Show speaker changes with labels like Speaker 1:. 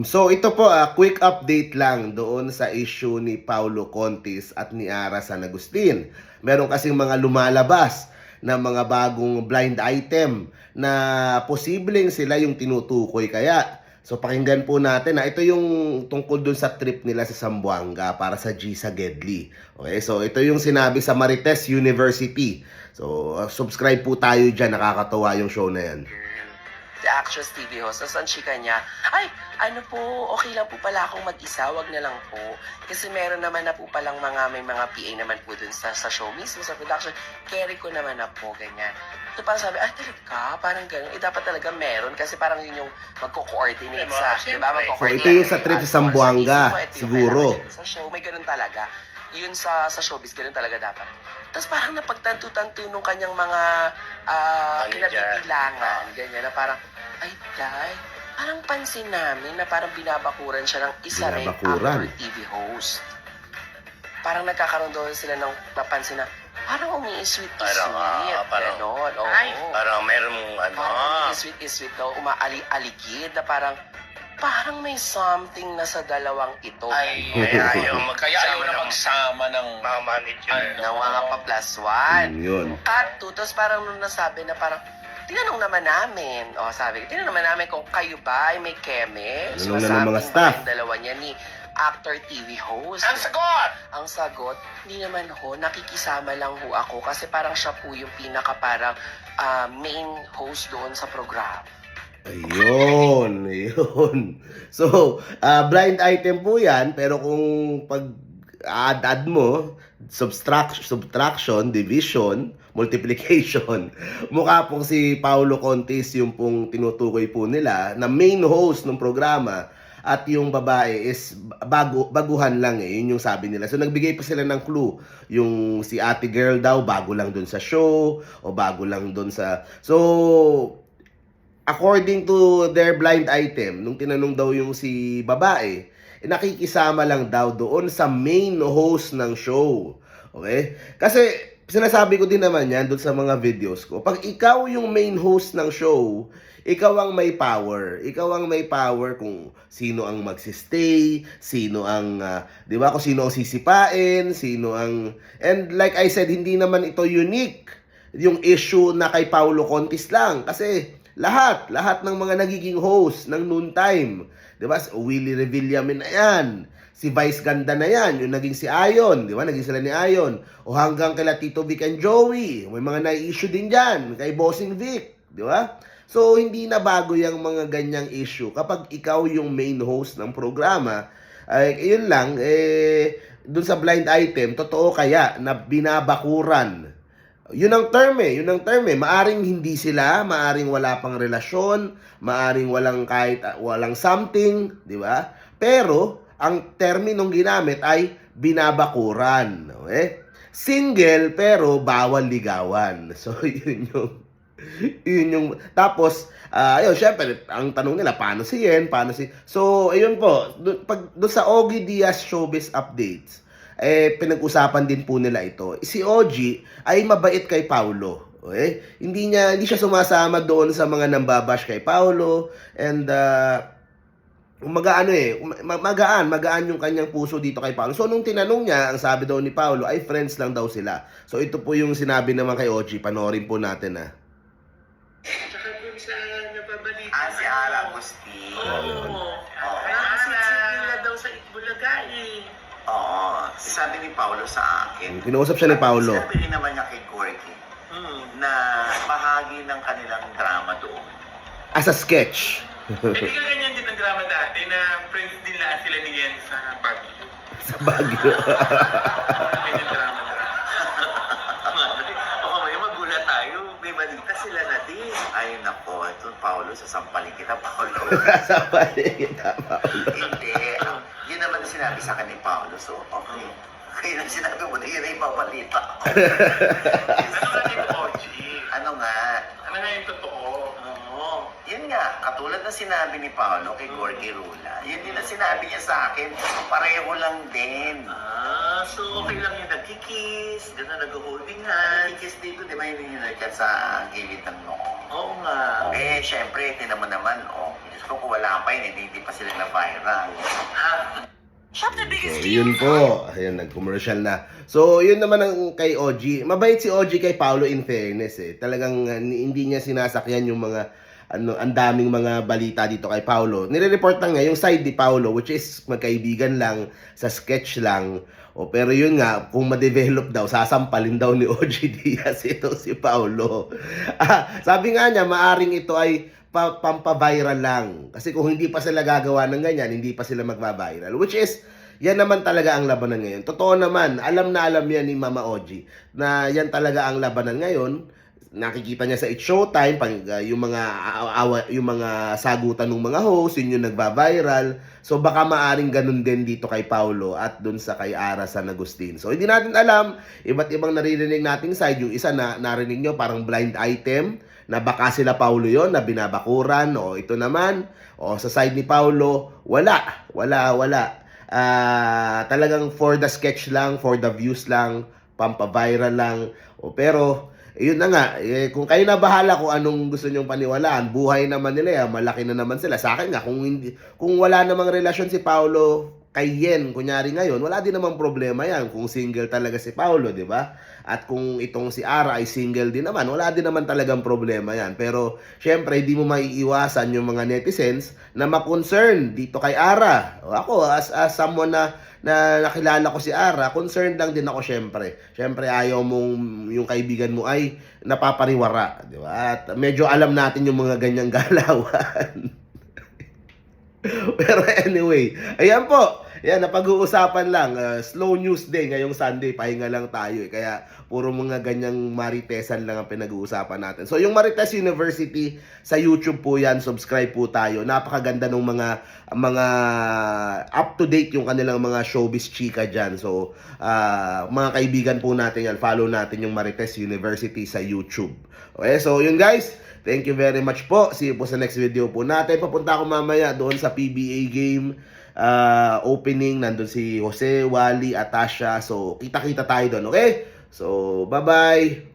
Speaker 1: So ito po, ah, quick update lang doon sa issue ni Paulo Contis at ni Ara San Agustin. Meron kasing mga lumalabas na mga bagong blind item na posibleng sila yung tinutukoy kaya. So pakinggan po natin na ito yung tungkol dun sa trip nila sa Zamboanga para sa G sa Gedli. Okay, so ito yung sinabi sa Marites University. So uh, subscribe po tayo dyan, nakakatawa yung show na yan.
Speaker 2: The actress TV host. Tapos ang chika niya, ay, ano po, okay lang po pala akong mag-isa, wag na lang po. Kasi meron naman na po palang mga, may mga PA naman po dun sa, sa show mismo, sa production. Carry ko naman na po, ganyan. So parang sabi, ay, talaga, parang gano'n. Eh, dapat talaga meron kasi parang yun yung magko-coordinate
Speaker 3: Diba?
Speaker 2: sa, di ba?
Speaker 1: So,
Speaker 2: Magko-coordinate.
Speaker 1: ito yung sa trip sa Zamboanga,
Speaker 2: mismo, ito yung
Speaker 1: siguro.
Speaker 2: kailangan Sa show, may ganun talaga. Yun sa sa showbiz, ganun talaga dapat. Tapos parang napagtanto-tanto nung kanyang mga ah,
Speaker 3: Manager.
Speaker 2: kinabibilangan, ganyan, na parang, ay, Day, parang pansin namin na parang binabakuran siya ng isa rin
Speaker 1: Binabakuran.
Speaker 2: actor TV host. Parang nagkakaroon doon sila ng napansin na parang umi-sweet
Speaker 3: Parang,
Speaker 2: sweet
Speaker 3: ah, parang-
Speaker 2: ganon, oo.
Speaker 3: Ay, parang meron mong ano.
Speaker 2: Parang umi-sweet sweet daw, umaali-aligid na parang parang may something na sa dalawang ito.
Speaker 3: Ay, ay, ayaw mag-
Speaker 4: Kaya ayaw na
Speaker 3: ng
Speaker 4: magsama ng...
Speaker 3: mga manager.
Speaker 2: ng mga pa plus one.
Speaker 1: Mm, yun.
Speaker 2: Cut to, tapos parang nung nasabi na parang, tinanong naman namin, o sabi, tinanong naman namin kung kayo ba ay may keme.
Speaker 1: Tanong na ng mga staff.
Speaker 2: yung dalawa niya ni actor TV host.
Speaker 4: Ang sagot!
Speaker 2: Ang sagot, hindi naman ho, nakikisama lang ho ako kasi parang siya po yung pinaka parang ah, main host doon sa program.
Speaker 1: Ayun, ayun. So, ah, blind item po yan, pero kung pag add-add mo, subtraction, subtraction, division, multiplication, mukha pong si Paulo Contis yung pong tinutukoy po nila na main host ng programa at yung babae is bago baguhan lang eh yun yung sabi nila so nagbigay pa sila ng clue yung si ate girl daw bago lang dun sa show o bago lang dun sa so according to their blind item, nung tinanong daw yung si babae, eh, nakikisama lang daw doon sa main host ng show. Okay? Kasi sinasabi ko din naman yan doon sa mga videos ko. Pag ikaw yung main host ng show, ikaw ang may power. Ikaw ang may power kung sino ang magsistay, sino ang, ah, di ba, kung sino ang sisipain, sino ang... And like I said, hindi naman ito unique yung issue na kay Paulo Contis lang. Kasi lahat, lahat ng mga nagiging host ng noontime, di ba? Willie Revillamin na yan. Si Vice Ganda na yan, yung naging si Ayon, di ba? Naging sila ni Ayon. O hanggang kila Tito Vic and Joey. May mga na-issue din dyan. Kay Bossing Vic, di ba? So, hindi na bago yung mga ganyang issue. Kapag ikaw yung main host ng programa, ay, yun lang, eh, dun sa blind item, totoo kaya na binabakuran yun ang term eh, yun ang term eh. Maaring hindi sila, maaring wala pang relasyon, maaring walang kahit ah, walang something, di ba? Pero ang terminong ginamit ay binabakuran, okay? Single pero bawal ligawan. So yun yung yun yung tapos ah, ayun syempre ang tanong nila paano si Yen paano si so ayun po dun, pag doon sa Ogie Diaz Showbiz Updates eh pinag-usapan din po nila ito. Si OG ay mabait kay Paulo. Okay? Hindi niya hindi siya sumasama doon sa mga nambabash kay Paulo and uh, magaano eh, ma- magaan, magaan yung kanyang puso dito kay Paulo. So nung tinanong niya, ang sabi daw ni Paulo ay friends lang daw sila. So ito po yung sinabi naman kay OG, panoorin po natin ah.
Speaker 4: Tsaka dun sa nababalita.
Speaker 3: Ah, si Ara Agustin.
Speaker 4: Oo.
Speaker 3: Oo.
Speaker 4: Nakasisigil na daw sa Itbulaga eh.
Speaker 3: Oo, sabi ni Paulo sa akin.
Speaker 1: Kinausap siya ni Paulo.
Speaker 3: Sabi rin naman niya kay Corky
Speaker 4: Hmm.
Speaker 3: na bahagi ng kanilang drama doon.
Speaker 1: As a sketch.
Speaker 4: Eh di ka ganyan din ang drama dati na friends din lahat sila ni Yen sa Baguio.
Speaker 1: sa Baguio.
Speaker 4: Ganyan drama-drama.
Speaker 3: Oo, may magulat tayo. May balita sila na din. Ay, nako. Ito, Paulo, sasampalin kita, Paulo.
Speaker 1: sa kita, Paulo.
Speaker 3: Hindi. Ang- Yun naman ang sinabi sa akin ni Paulo. So, okay. Kaya nang sinabi mo na yun ay ipabalita ko.
Speaker 4: Ano nga yung OG?
Speaker 3: ano nga?
Speaker 4: Ano nga yung totoo?
Speaker 3: Oo. Yun nga, katulad na sinabi ni Paolo kay Gorgie Rula, yun din ang sinabi niya sa akin, pareho lang din.
Speaker 4: Ah, so okay lang yung nagkikiss, gano'n nag-holding hand.
Speaker 3: Kiss dito, di ba yun yung nagkat sa gilid ng noo?
Speaker 4: Oo nga.
Speaker 3: Eh, syempre, tinan mo naman, oh, Diyos ko, kung wala pa yun, hindi, hindi pa sila na-viral.
Speaker 4: Ah,
Speaker 2: Shop the
Speaker 1: So, yun po. Ayan, nag-commercial na. So, yun naman ang kay OG. Mabait si OG kay Paolo in fairness eh. Talagang uh, hindi niya sinasakyan yung mga ano, ang daming mga balita dito kay Paolo. Nire-report lang niya yung side ni Paolo which is magkaibigan lang, sa sketch lang. O, pero yun nga, kung ma-develop daw, sasampalin daw ni OG Diaz ito si Paolo. Ah, sabi nga niya, maaring ito ay pa, pampaviral lang. Kasi kung hindi pa sila gagawa ng ganyan, hindi pa sila magbabiral. Which is, yan naman talaga ang labanan ngayon. Totoo naman, alam na alam yan ni Mama Oji na yan talaga ang labanan ngayon. Nakikita niya sa It's Showtime, pag, uh, yung mga awa, yung mga sagutan ng mga host, yun yung nagba-viral. So baka maaring ganun din dito kay Paulo at dun sa kay Ara San Agustin. So hindi natin alam, iba't ibang naririnig nating side. Yung isa na narinig nyo parang blind item na baka sila Paulo yon na binabakuran o ito naman o sa side ni Paulo wala wala wala Ah, talagang for the sketch lang for the views lang pampaviral lang o pero yun na nga eh, kung kayo na bahala kung anong gusto nyong paniwalaan buhay naman nila yan malaki na naman sila. Sa akin nga kung hindi kung wala namang relasyon si Paulo kay Yen, kunyari ngayon, wala din namang problema yan kung single talaga si Paulo, di ba? At kung itong si Ara ay single din naman, wala din naman talagang problema yan. Pero, syempre, hindi mo maiiwasan yung mga netizens na ma-concern dito kay Ara. Ako, as, as someone na, na nakilala ko si Ara, concerned lang din ako syempre. Syempre, ayaw mong yung kaibigan mo ay napapariwara, di ba? At medyo alam natin yung mga ganyang galawan. Pero anyway, ayan po. Yan, napag-uusapan lang. Uh, slow news day ngayong Sunday. Pahinga lang tayo eh. Kaya puro mga ganyang maritesan lang ang pinag-uusapan natin. So yung Marites University sa YouTube po yan. Subscribe po tayo. Napakaganda ng mga mga up to date yung kanilang mga showbiz chika dyan. So uh, mga kaibigan po natin yan. Follow natin yung Marites University sa YouTube. Okay, so yun guys. Thank you very much po. See you po sa next video po natin. Papunta ako mamaya doon sa PBA game uh, opening. Nandun si Jose, Wally, Atasha. So, kita-kita tayo doon, okay? So, bye-bye!